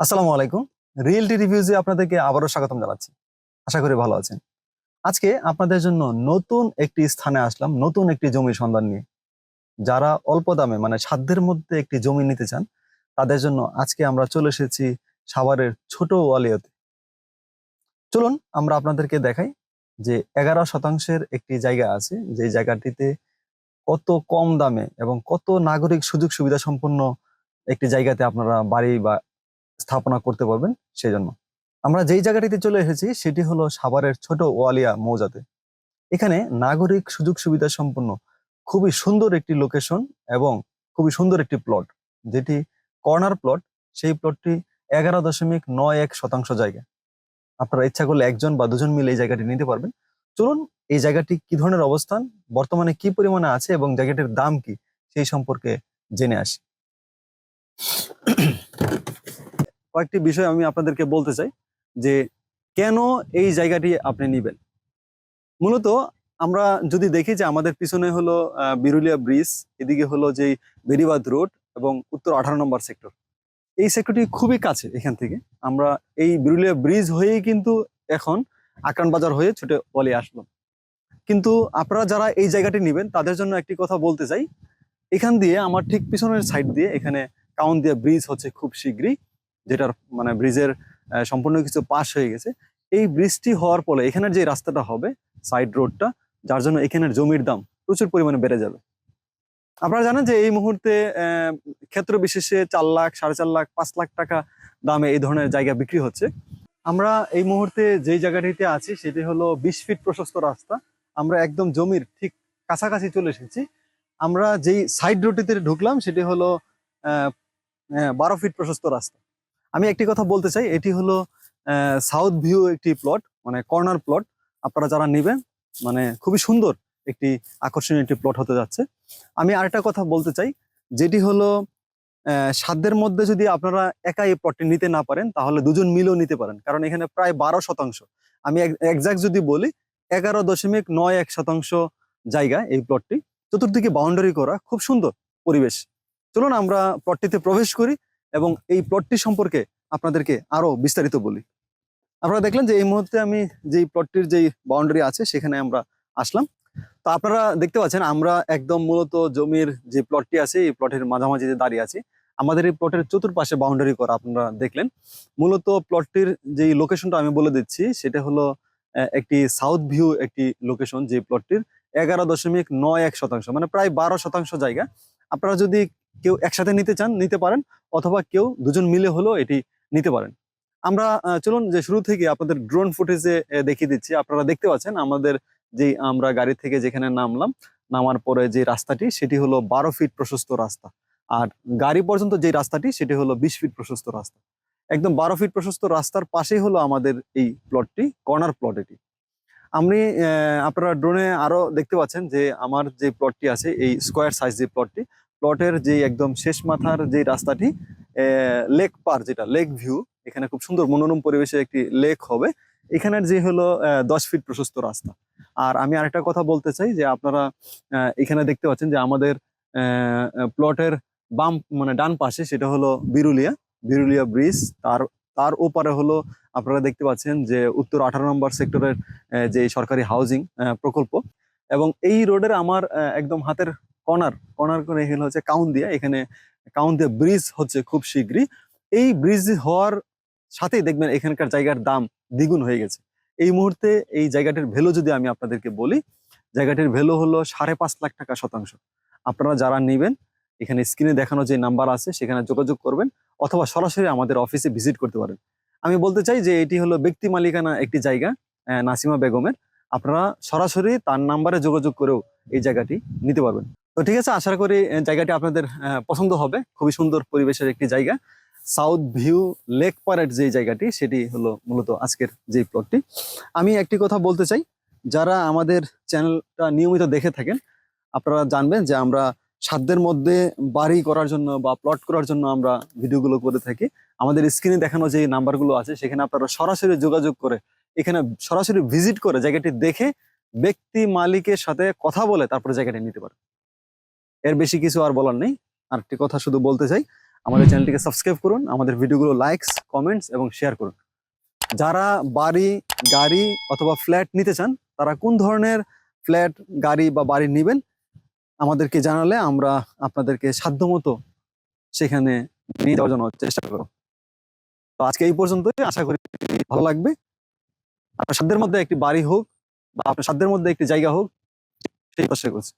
আসসালামু আলাইকুম। রিয়েলটি রিভিউজে আপনাদেরকে আবারও স্বাগতম জানাচ্ছি। আশা করি ভালো আছেন। আজকে আপনাদের জন্য নতুন একটি স্থানে আসলাম, নতুন একটি জমির সন্ধান নিয়ে। যারা অল্প দামে মানে সাধ্যের মধ্যে একটি জমি নিতে চান, তাদের জন্য আজকে আমরা চলে এসেছি সাভারের ছোট ওয়ালিয়াতে। চলুন আমরা আপনাদেরকে দেখাই যে এগারো শতাংশের একটি জায়গা আছে যে জায়গাটিতে কত কম দামে এবং কত নাগরিক সুযোগ সুবিধা সম্পন্ন একটি জায়গাতে আপনারা বাড়ি বা স্থাপনা করতে পারবেন সেই জন্য আমরা যেই জায়গাটিতে চলে এসেছি সেটি হলো সাভারের ছোট ওয়ালিয়া মৌজাতে। এখানে নাগরিক সুযোগ সুবিধা সম্পন্ন খুবই সুন্দর একটি লোকেশন এবং খুবই সুন্দর একটি প্লট যেটি কর্নার প্লট সেই প্লটটি এগারো দশমিক নয় এক শতাংশ জায়গা। আপনারা ইচ্ছা করলে একজন বা দুজন মিলে এই জায়গাটি নিতে পারবেন। চলুন, এই জায়গাটি কি ধরনের অবস্থান, বর্তমানে কি পরিমাণে আছে এবং জায়গাটির দাম কি, সেই সম্পর্কে জেনে আসি। কয়েকটি বিষয় আমি আপনাদেরকে বলতে চাই যে কেন এই জায়গাটি আপনি নেবেন? মূলত আমরা যদি দেখি যে আমাদের পিছনে হলো বিরুলিয়া ব্রিজ, এদিকে হলো যে বেরিবাদ রোড এবং উত্তর আঠারো নম্বর সেক্টর। এই সেক্টরটি খুবই কাছে এখান থেকে। আমরা এই বিরুলিয়া ব্রিজ হয়েই কিন্তু এখন আকান বাজার হয়ে ছুটে বলে আসলো কিন্তু আপনারা যারা এই জায়গাটি নেবেন, তাদের জন্য একটি কথা বলতে চাই। এখান দিয়ে, আমার ঠিক পিছনের সাইড দিয়ে, এখানে কাউন দিয়ে ব্রিজ হচ্ছে খুব শীঘ্রই। যেটার মানে ব্রিজের সম্পূর্ণ কিছু পাশ হয়ে গেছে। এই ব্রিজটি হওয়ার ফলে এখানের যে রাস্তাটা হবে সাইড রোডটা যার জন্য এখানের জমির দাম প্রচুর পরিমাণে বেড়ে যাবে। আপনারা জানেন যে এই মুহূর্তে ক্ষেত্র বিশেষে চার লাখ, সাড়ে চার লাখ, পাঁচ লাখ টাকা দামে এই ধরনের জায়গা বিক্রি হচ্ছে। আমরা এই মুহূর্তে যেই জায়গাটিতে আছি, সেটি হলো বিশ ফিট প্রশস্ত রাস্তা। আমরা একদম জমির ঠিক কাছাকাছি চলে এসেছি। আমরা যেই সাইড রোডটিতে ঢুকলাম, সেটি হলো বারো ফিট প্রশস্ত রাস্তা। আমি একটি কথা বলতে চাই, এটি হলো সাউথ ভিউ একটি প্লট মানে কর্নার প্লট আপনারা যারা নেবেন মানে খুবই সুন্দর একটি আকর্ষণীয় একটি প্লট হতে যাচ্ছে। আমি আরেকটা কথা বলতে চাই, যেটি হলো সাধ্যের মধ্যে যদি আপনারা একাই এই প্লটটি নিতে না পারেন, তাহলে দুজন মিলেও নিতে পারেন, কারণ এখানে প্রায় বারো শতাংশ। আমি একজাক্ট যদি বলি, এগারো দশমিক নয় এক শতাংশ জায়গা এই প্লটটি চতুর্দিকে বাউন্ডারি করা খুব সুন্দর পরিবেশ। চলুন আমরা প্লটটিতে প্রবেশ করি। এবং এই প্লটটি সম্পর্কে আপনাদেরকে আরও বিস্তারিত বলি। আপনারা দেখলেন যে এই মুহূর্তে আমি যেই প্লটটির যেই বাউন্ডারি আছে, সেখানে আমরা আসলাম। তো আপনারা দেখতে পাচ্ছেন, আমরা একদম মূলত জমির যে প্লটটি আছে, এই প্লটের মাঝামাঝি যে দাঁড়িয়ে আছি, আমাদের এই প্লটের চতুর্পাশে বাউন্ডারি করা আপনারা দেখলেন। মূলত প্লটটির যেই লোকেশনটা আমি বলে দিচ্ছি, সেটা হলো একটি সাউথ ভিউ একটি লোকেশন যে প্লটটির এগারো দশমিক নয় এক শতাংশ মানে প্রায় বারো শতাংশ জায়গা। আপনারা যদি কেউ একসাথে নিতে চান নিতে পারেন অথবা কেউ দুজন মিলে হলেও এটি নিতে পারেন। আমরা চলুন যে শুরু থেকে আপনাদের ড্রোন ফুটেজে দেখিয়ে দিচ্ছি। আপনারা দেখতে পাচ্ছেন আমাদের যে আমরা গাড়ি থেকে যেখানে নামলাম নামার পরে যে রাস্তাটি সেটি হলো বারো ফিট প্রশস্ত রাস্তা। আর গাড়ি পর্যন্ত যে রাস্তাটি সেটি হলো বিশ ফিট প্রশস্ত রাস্তা। একদম বারো ফিট প্রশস্ত রাস্তার পাশেই হলো আমাদের এই প্লটটি কর্নার প্লট এটি। আহ, আপনারা ড্রোনে আরও দেখতে পাচ্ছেন যে আমার যে প্লটটি আছে এই স্কোয়ার সাইজ যে প্লটটি প্লটের যে একদম শেষ মাথার যে রাস্তাটি লেক পার যেটা লেক ভিউ এখানে খুব সুন্দর মনোরম পরিবেশে একটি লেক হবে। এখানের যে হলো দশ ফিট প্রশস্ত রাস্তা। আর আমি আরেকটা কথা বলতে চাই যে আপনারা এখানে দেখতে পাচ্ছেন যে আমাদের প্লটের বাম মানে ডান পাশে সেটা হলো বিরুলিয়া বিরুলিয়া ব্রিজ তার তার ওপারে হলো আপনারা দেখতে পাচ্ছেন যে উত্তর আঠারো নম্বর সেক্টরের যে সরকারি হাউজিং প্রকল্প। এবং এই রোডের আমার একদম হাতের কর্নার কর্নার করে এখানে হচ্ছে কাউন্দিয়া এখানে কাউন্দিয়া ব্রিজ হচ্ছে খুব শীঘ্রই। এই ব্রিজ হওয়ার সাথেই দেখবেন এখানকার জায়গার দাম দ্বিগুণ হয়ে গেছে। এই মুহূর্তে এই জায়গাটির ভ্যালু যদি আমি আপনাদেরকে বলি, জায়গাটির ভ্যালু হলো সাড়ে পাঁচ লাখ টাকা শতাংশ। আপনারা যারা নেবেন, এখানে স্ক্রিনে দেখানো যে নাম্বার আছে, সেখানে যোগাযোগ করবেন অথবা সরাসরি আমাদের অফিসে ভিজিট করতে পারেন। আমি বলতে চাই যে এটি হলো ব্যক্তি মালিকানা একটি জায়গা নাসিমা বেগমের। আপনারা সরাসরি তার নাম্বারে যোগাযোগ করেও এই জায়গাটি নিতে পারবেন। তো ঠিক আছে, আশা করি জায়গাটি আপনাদের পছন্দ হবে। খুবই সুন্দর পরিবেশের একটি জায়গা। সাউথ ভিউ লেক পারের যে জায়গাটি, সেটি হলো মূলত আজকের যে প্লটটি আমি একটি কথা বলতে চাই, যারা আমাদের চ্যানেলটা নিয়মিত দেখে থাকেন, আপনারা জানবেন যে আমরা সাধ্যের মধ্যে বাড়ি করার জন্য বা প্লট করার জন্য আমরা ভিডিওগুলো করে থাকি। আমাদের স্ক্রিনে দেখানো যে নাম্বারগুলো আছে, সেখানে আপনারা সরাসরি যোগাযোগ করে, এখানে সরাসরি ভিজিট করে জায়গাটি দেখে ব্যক্তি মালিকের সাথে কথা বলে তারপরে জায়গাটি নিতে পারে এর বেশি কিছু আর বলার নেই। আর একটি কথা শুধু বলতে চাই, আমাদের চ্যানেলটিকে সাবস্ক্রাইব করুন, আমাদের ভিডিওগুলো লাইকস কমেন্টস এবং শেয়ার করুন। যারা বাড়ি, গাড়ি অথবা ফ্ল্যাট নিতে চান, তারা কোন ধরনের ফ্ল্যাট গাড়ি বা বাড়ি নেবেন, আমাদেরকে জানালে আমরা আপনাদেরকে সাধ্যমতো সেখানে নিয়ে যাওয়ার জন্য চেষ্টা করব। তো আজকে এই পর্যন্তই, আশা করি ভালো লাগবে। আপনার সাধ্যের মধ্যে একটি বাড়ি হোক বা আপনার সাধ্যের মধ্যে একটি জায়গা হোক, সেই প্রচেষ্টা করছি।